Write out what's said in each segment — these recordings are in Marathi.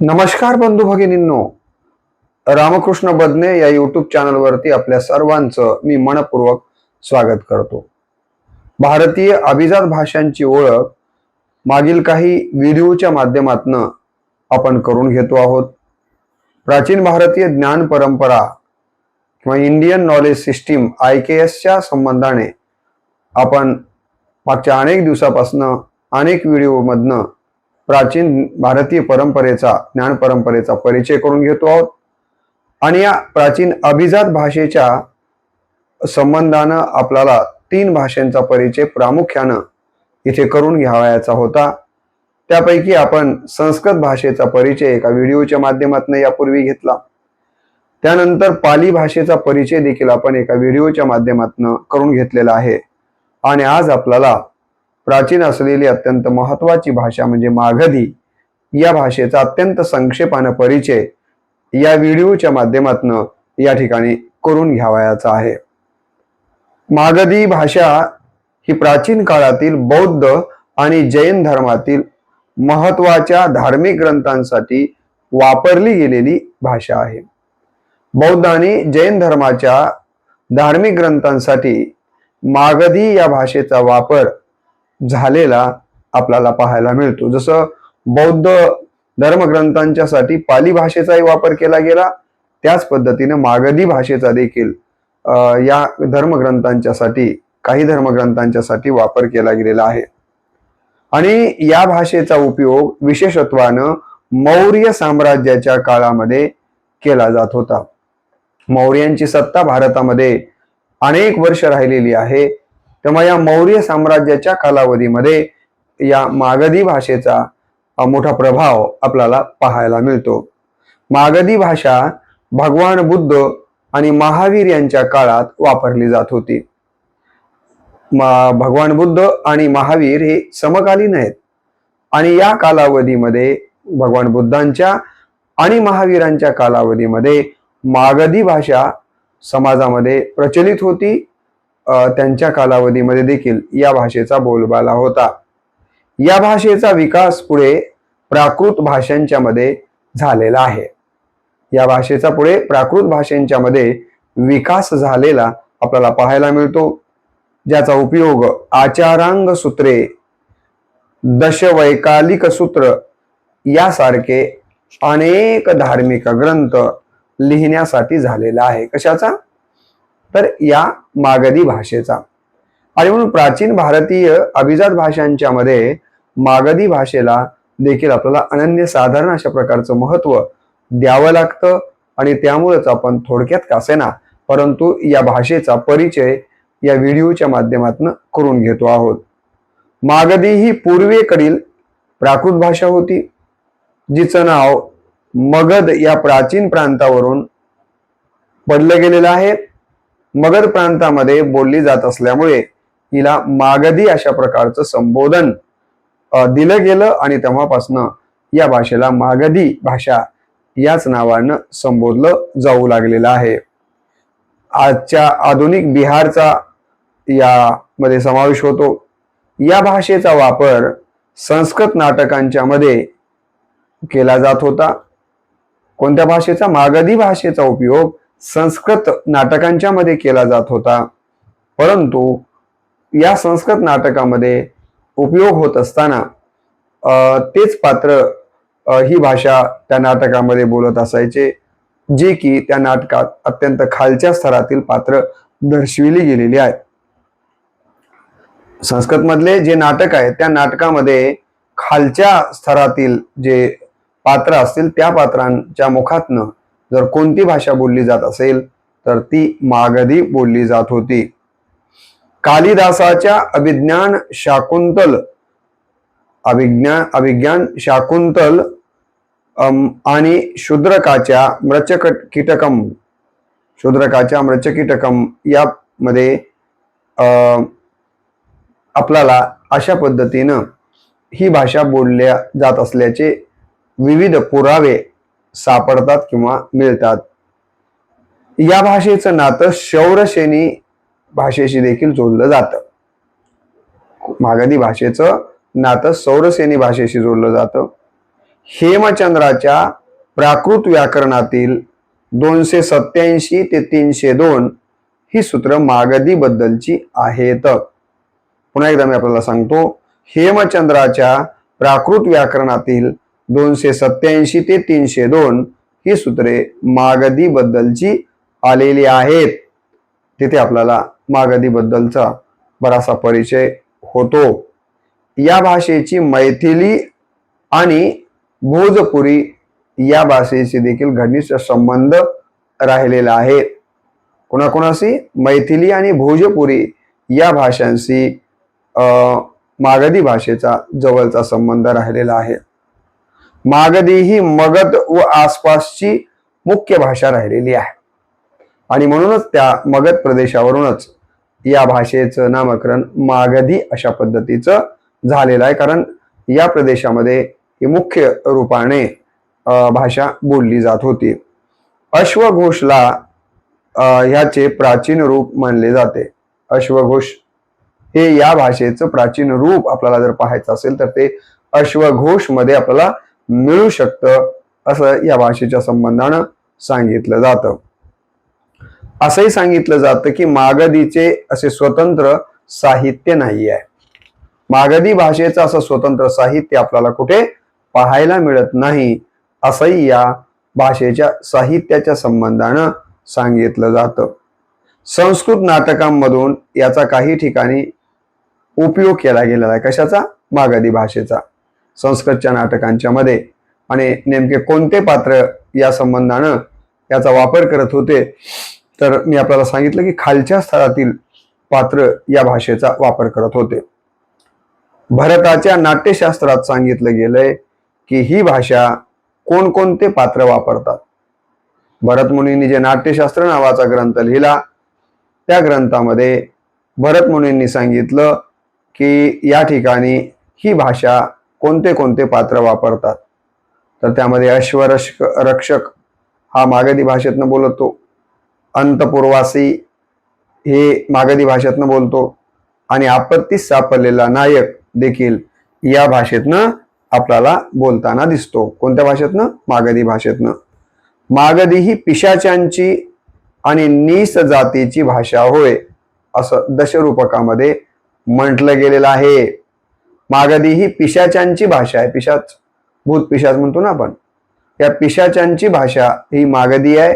नमस्कार बंधू भगिनींनो. रामकृष्ण बदने या युट्यूब चॅनलवरती आपल्या सर्वांचं मी मनपूर्वक स्वागत करतो. भारतीय अभिजात भाषांची ओळख मागील काही व्हिडिओच्या माध्यमातून आपण करून घेतो आहोत. प्राचीन भारतीय ज्ञान परंपरा किंवा Indian knowledge system I K एसच्या संबंधाने आपण मागच्या अनेक दिवसापासनं अनेक व्हिडिओमधनं प्राचीन भारतीय परंपरेचा ज्ञान परंपरेचा परिचय करून घेतो आहोत. आणि या प्राचीन अभिजात भाषेच्या संबंधानं आपल्याला तीन भाषांचा परिचय प्रामुख्यानं इथे करून घ्यावयाचा होता. त्यापैकी आपण संस्कृत भाषेचा परिचय एका व्हिडिओच्या माध्यमातून यापूर्वी घेतला. त्यानंतर पाली भाषेचा परिचय देखील आपण एका व्हिडिओच्या माध्यमातून करून घेतलेला आहे. आणि आज आपल्याला प्राचीन असलेली अत्यंत महत्वाची भाषा म्हणजे मागधी या भाषेचा अत्यंत संक्षेपानं परिचय या व्हिडिओच्या माध्यमातून या ठिकाणी करून घ्यावयाचा आहे. मागधी भाषा ही प्राचीन काळातील बौद्ध आणि जैन धर्मातील महत्त्वाच्या धार्मिक ग्रंथांसाठी वापरली गेलेली भाषा आहे. बौद्ध आणि जैन धर्माच्या धार्मिक ग्रंथांसाठी मागधी या भाषेचा वापर झालेला आपल्याला पाहायला मिळतो. जसं बौद्ध धर्मग्रंथांच्यासाठी पाली भाषेचाही वापर केला गेला. त्याच पद्धतीने मागधी भाषेचा देखील या धर्मग्रंथांच्यासाठी काही धर्मग्रंथांच्यासाठी वापर केला गेलेला आहे. आणि या भाषेचा उपयोग विशेषत्वानं मौर्य साम्राज्याच्या काळामध्ये केला जात होता. मौर्यांची सत्ता भारतामध्ये अनेक वर्ष राहिलेली आहे. तेव्हा या मौर्य साम्राज्याच्या कालावधीमध्ये या मागधी भाषेचा मोठा प्रभाव आपल्याला पाहायला मिळतो. मागधी भाषा भगवान बुद्ध आणि महावीर यांच्या काळात वापरली जात होती. भगवान बुद्ध आणि महावीर हे समकालीन आहेत. आणि या कालावधीमध्ये भगवान बुद्धांच्या आणि महावीरांच्या कालावधीमध्ये मागधी भाषा समाजामध्ये प्रचलित होती. त्यांच्या कालावधीमध्ये देखील या भाषेचा बोलबाला होता. या भाषेचा विकास पुढे प्राकृत भाषांच्या मध्ये झालेला आहे. या भाषेचा पुढे प्राकृत भाषांच्या मध्ये विकास झालेला आपल्याला पाहायला मिळतो. ज्याचा उपयोग आचारांग सूत्रे दशवैकालिक सूत्र यासारखे अनेक धार्मिक ग्रंथ लिहिण्यासाठी झालेला आहे. कशाचा? तर या मागधी भाषेचा. आणि म्हणून प्राचीन भारतीय अभिजात भाषांच्या मध्ये मागधी भाषेला देखील आपल्याला अनन्य साधारण अशा प्रकारचं महत्त्व द्यावं लागतं आणि त्यामुळेच आपण थोडक्यात कासेना परंतु या भाषेचा परिचय या व्हिडिओच्या माध्यमातून करून घेतो आहोत. मागधी ही पूर्वेकडील प्राकृत भाषा होती जिचं नाव मगध या प्राचीन प्रांतावरून पडलं गेलेलं आहे. मगध प्रांतामध्ये बोलली जात असल्यामुळे हिला मागधी अशा प्रकारचं संबोधन दिलं गेलं आणि तेव्हापासनं या भाषेला मागधी भाषा याच नावानं संबोधलं जाऊ लागलेलं आहे. आजच्या आधुनिक बिहारचा यामध्ये समावेश होतो. या भाषेचा वापर संस्कृत नाटकांच्या मध्ये केला जात होता. कोणत्या भाषेचा? मागधी भाषेचा उपयोग संस्कृत नाटकांच्या मध्ये केला जात होता. परंतु या संस्कृत नाटकामध्ये उपयोग होत असताना तेच पात्र ही भाषा त्या नाटकामध्ये बोलत असायचे जे की त्या नाटकात अत्यंत खालच्या स्तरातील पात्र दर्शविली गेलेली आहे संस्कृत मधले जे नाटक आहे त्या नाटकामध्ये खालच्या स्तरातील जे पात्र असतील त्या पात्रांच्या मुखातनं जर कोणती भाषा बोलली जात असेल तर ती मागधी बोलली जात होती. कालिदासाच्या अभिज्ञान शाकुंतल अभिज्ञान अभिज्ञान शाकुंतल आणि शूद्रकाच्या मृचक कीटकम शूद्रकाच्या मृचकीटकम यामध्ये आपल्याला अशा पद्धतीनं ही भाषा बोलल्या जात असल्याचे विविध पुरावे सापडतात किंवा मिळतात. या भाषेचं नातं शौरसेनी भाषेशी देखील जोडलं जातं. मागधी भाषेचं नातं सौरसेनी भाषेशी जोडलं जातं. हेमचंद्राच्या प्राकृत व्याकरणातील दोनशे सत्याऐंशी ते तीनशे दोन ही सूत्र मागधी बद्दलची आहेत. पुन्हा एकदा मी आपल्याला सांगतो हेमचंद्राच्या प्राकृत व्याकरणातील दोनशे सत्याऐंशी ते तीनशे दोन ही सूत्रे मागधी बद्दलची आलेली आहेत. तिथे आपल्याला मागधी बद्दलचा परिचय होतो. या भाषेची मैथिली आणि भोजपुरी या भाषेशी देखील घनिष्ठ संबंध राहिलेला आहे. कोणाकोणाशी? मैथिली आणि भोजपुरी या भाषांशी मागधी भाषेचा जवळचा संबंध राहिलेला आहे. मागधी ही मगध व आसपासची मुख्य भाषा राहिलेली आहे. आणि म्हणूनच त्या मगध प्रदेशावरूनच या भाषेचं नामकरण मागधी अशा पद्धतीचं झालेलं आहे. कारण या प्रदेशामध्ये ही मुख्य रूपाने भाषा बोलली जात होती. अश्वघोषला ह्याचे प्राचीन रूप मानले जाते. अश्वघोष हे या भाषेचं प्राचीन रूप आपल्याला जर पाहायचं असेल तर ते अश्वघोषमध्ये आपल्याला मिळू शकतं असं या भाषेच्या संबंधानं सांगितलं जातं. असंही सांगितलं जातं की मागधीचे असे स्वतंत्र साहित्य नाही आहे. मागधी भाषेचं असं स्वतंत्र साहित्य आपल्याला कुठे पाहायला मिळत नाही असंही या भाषेच्या साहित्याच्या संबंधानं सांगितलं जातं. संस्कृत नाटकांमधून याचा काही ठिकाणी उपयोग केला गेलेला आहे. कशाचा? मागधी भाषेचा. संस्कृतच्या नाटकांच्या मध्ये. आणि नेमके कोणते पात्र या संबंधानं याचा वापर करत होते तर मी आपल्याला सांगितलं की खालच्या स्तरातील पात्र या भाषेचा वापर करत होते. भरताच्या नाट्यशास्त्रात सांगितलं गेलंय की ही भाषा कोणकोणते पात्र वापरतात. भरत मुनींनी जे नाट्यशास्त्र नावाचा ग्रंथ लिहिला त्या ग्रंथामध्ये भरत मुनींनी सांगितलं की या ठिकाणी ही भाषा कोणते कोणते पात्र वापरतात? तर त्यामध्ये अश्वरक्षक रक्षक हा मागधी भाषेतनं बोलतो. अंतपूर्वासी हे मागधी भाषेतनं बोलतो. आणि आपत्तीस सापडलेला नायक देखील या भाषेतनं आपल्याला बोलताना दिसतो. कोणत्या भाषेतनं? मागधी भाषेतनं. मागधी ही पिशाच्यांची आणि नीस जातीची भाषा होय असं दशरूपकामध्ये म्हटलं गेलेलं आहे. मागधी ही पिशाच्यांची भाषा आहे. पिशाच भूत पिशाच म्हणतो ना आपण. या पिशाच्यांची भाषा ही मागधी आहे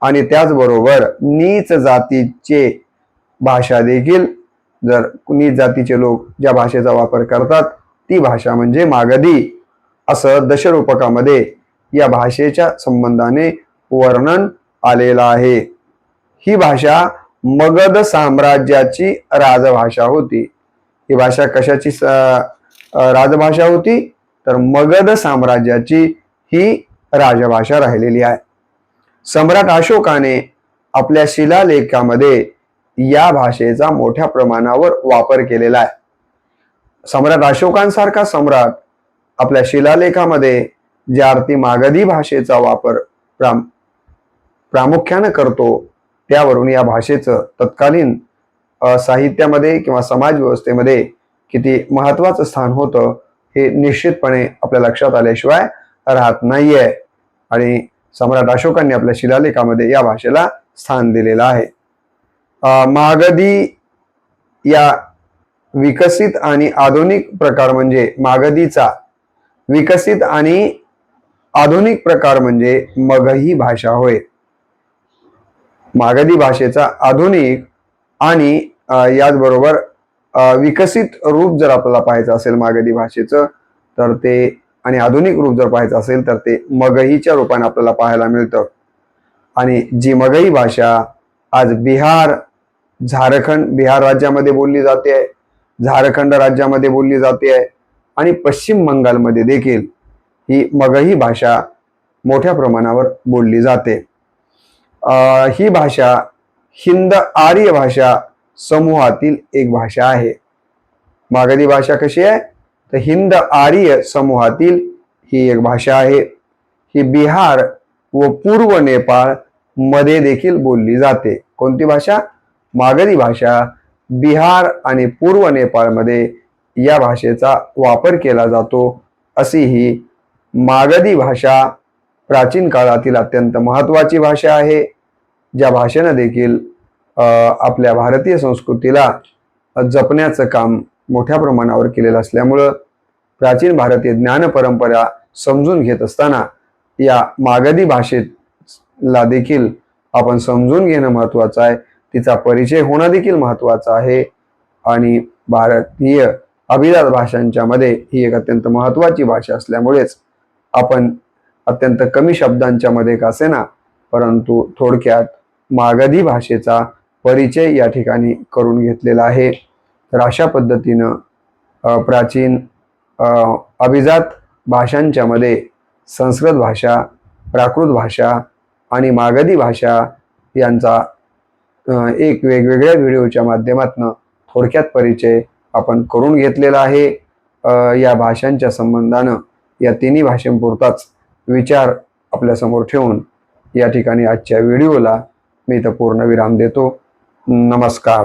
आणि त्याचबरोबर नीच जातीचे भाषा देखील जर नीच जातीचे लोक ज्या भाषेचा वापर करतात ती भाषा म्हणजे मागधी. असं दशरूपकामध्ये या भाषेच्या संबंधाने वर्णन आलेलं आहे. ही भाषा मगध साम्राज्याची राजभाषा होती. ही भाषा कशाची स- राजभाषा होती तर मगध साम्राज्याची ही राजभाषा राहिलेली आहे. सम्राट अशोकाने आपल्या शिलालेखामध्ये या भाषेचा मोठ्या प्रमाणावर वापर केलेला आहे. सम्राट अशोकांसारखा सम्राट आपल्या शिलालेखामध्ये ज्या अर्थी मागधी भाषेचा वापर प्राम प्रामुख्यानं करतो त्यावरून या भाषेचं तत्कालीन साहित्यामध्ये किंवा समाज व्यवस्थेमध्ये किती महत्वाचं स्थान होतं हे निश्चितपणे आपल्या लक्षात आल्याशिवाय राहत नाहीये. आणि सम्राट अशोकांनी आपल्या शिलालेखामध्ये या भाषेला स्थान दिलेलं आहे. मागधी या विकसित आणि आधुनिक प्रकार म्हणजे मागधीचा विकसित आणि आधुनिक प्रकार म्हणजे मगही भाषा होय. मागधी भाषेचा आधुनिक आणि याचबरोबर विकसित रूप जर आपल्याला पाहायचं असेल मागधी भाषेचं तर ते आणि आधुनिक रूप जर पाहायचं असेल तर ते मगहीच्या रूपाने आपल्याला पाहायला मिळतं. आणि जी मगही भाषा आज बिहार झारखंड बिहार राज्यामध्ये बोलली जाते आहे झारखंड राज्यामध्ये बोलली जाते आहे आणि पश्चिम बंगालमध्ये देखील ही मगही भाषा मोठ्या प्रमाणावर बोलली जाते. आ, ही भाषा हिंद आर्य भाषा समूहातील एक भाषा आहे. मागधी भाषा कशी आहे? तर हिंद आर्य समूहातील ही एक भाषा आहे. ही बिहार व पूर्व नेपाळमध्ये देखील बोलली जाते. कोणती भाषा? मागधी भाषा. बिहार आणि पूर्व नेपाळमध्ये या भाषेचा वापर केला जातो. अशी ही मागधी भाषा प्राचीन काळातील अत्यंत महत्वाची भाषा आहे. ज्या भाषेनं देखील आपल्या भारतीय संस्कृतीला जपण्याचं काम मोठ्या प्रमाणावर केलेलं असल्यामुळं प्राचीन भारतीय ज्ञान परंपरा समजून घेत असताना या मागधी भाषेला देखील आपण समजून घेणं महत्त्वाचं आहे. तिचा परिचय होणं देखील महत्त्वाचा आहे. आणि भारतीय अभिजात भाषांच्या मध्ये ही एक अत्यंत महत्त्वाची भाषा असल्यामुळेच आपण अत्यंत कमी शब्दांच्या मध्ये का असेना परंतु थोडक्यात मागधी भाषेचा परिचय या ठिकाणी करून घेतलेला आहे. तर अशा पद्धतीनं प्राचीन अभिजात भाषांच्यामध्ये संस्कृत भाषा प्राकृत भाषा आणि मागधी भाषा यांचा एक वेगवेगळ्या व्हिडिओच्या माध्यमातून थोडक्यात परिचय आपण करून घेतलेला आहे. या भाषांच्या संबंधानं या तिन्ही भाषेंपुरताच विचार आपल्यासमोर ठेवून या ठिकाणी आजच्या व्हिडिओला मी तर पूर्ण विराम देतो. नमस्कार